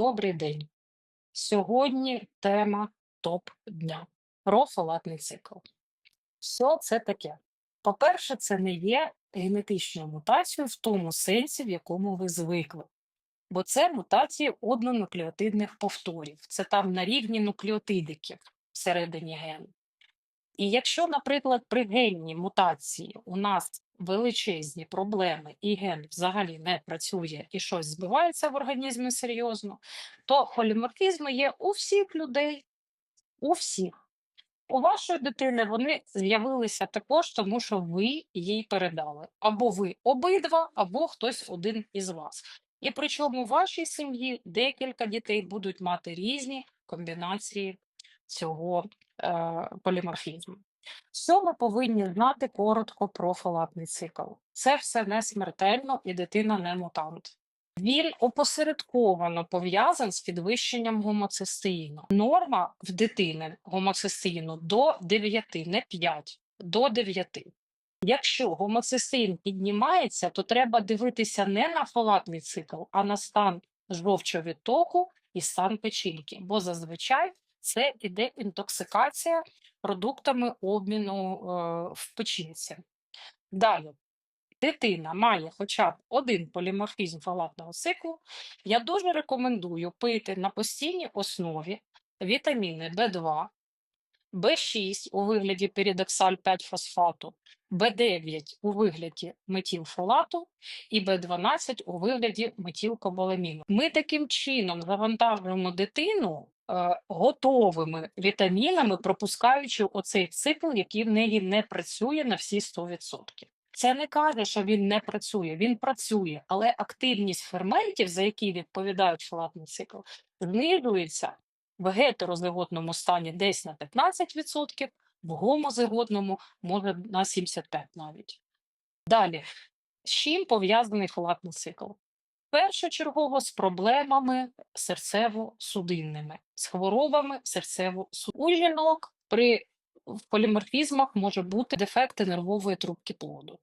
Добрий день. Сьогодні тема топ дня про фолатний цикл. Що це таке? По-перше, це не є генетичною мутацією в тому сенсі, в якому ви звикли. Бо це мутації однонуклеотидних повторів. Це там на рівні нуклеотидиків всередині гену. І якщо, наприклад, при генній мутації у нас величезні проблеми, і ген взагалі не працює і щось збивається в організмі серйозно, то поліморфізми є у всіх людей, у всіх. У вашої дитини вони з'явилися також, тому що ви їй передали. Або ви обидва, або хтось один із вас. І причому у вашій сім'ї декілька дітей будуть мати різні комбінації цього поліморфізму. Що ми повинні знати коротко про фолатний цикл? Це все не смертельно і дитина не мутант. Він опосередковано пов'язаний з підвищенням гомоцистеїну. Норма в дитини гомоцистеїну до 9, не 5, до 9. Якщо гомоцистеїн піднімається, то треба дивитися не на фолатний цикл, а на стан жовчовідтоку і стан печінки, бо зазвичай це іде інтоксикація продуктами обміну е, в печінці. Далі, дитина має хоча б один поліморфізм фалатного циклу. Я дуже рекомендую пити на постійній основі вітаміни В2, В6 у вигляді пірідоксаль 5 фосфату, В9 у вигляді метілфолату і В12 у вигляді метілкобаламіну. Ми таким чином завантажуємо дитину готовими вітамінами, пропускаючи оцей цикл, який в неї не працює на всі 100%. Це не каже, що він не працює, він працює, але активність ферментів, за які відповідають фалатний цикл, знижується в гетерозиготному стані десь на 15%, в гомозиготному може на 75% навіть. Далі, з чим пов'язаний фалатний цикл? Першочергово з проблемами серцево-судинними, з хворобами серцево У жінок при поліморфізмах може бути дефекти нервової трубки плоду.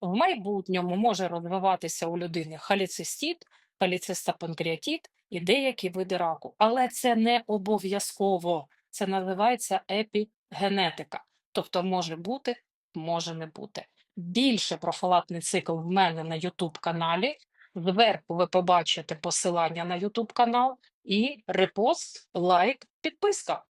В майбутньому може розвиватися у людини халіцистит, халіцистопанкреатит і деякі види раку. Але це не обов'язково. Це називається епігенетика. Тобто може бути, може не бути. Більше про фалатний цикл в мене на YouTube каналі. Зверху ви побачите посилання на YouTube канал і репост, лайк, підписка.